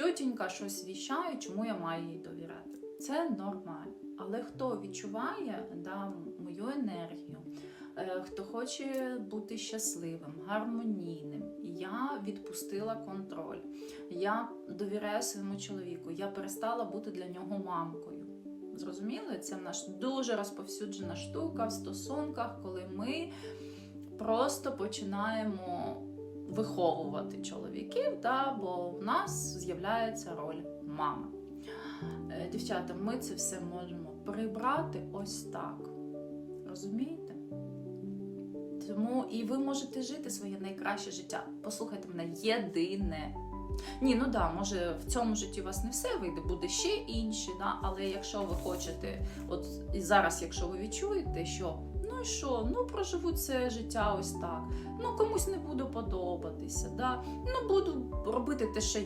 тьотінька щось віщає, чому я маю їй довіряти. Це нормально. Але хто відчуває да, мою енергію, е, хто хоче бути щасливим, гармонійним, я відпустила контроль. Я довіряю своєму чоловіку, я перестала бути для нього мамкою. Зрозуміли? Це наш дуже розповсюджена штука в стосунках, коли ми просто починаємо виховувати чоловіків, да, бо в нас з'являється роль мами. Е, Дівчата, ми це все можемо прибрати ось так. Розумієте? Тому і ви можете жити своє найкраще життя. Послухайте мене, єдине. Ні, ну да, може в цьому житті у вас не все вийде, буде ще інші, да? але якщо ви хочете, от і зараз, якщо ви відчуєте, що ну і що, ну проживу це життя ось так, ну комусь не буду подобатися, да? ну буду робити те, що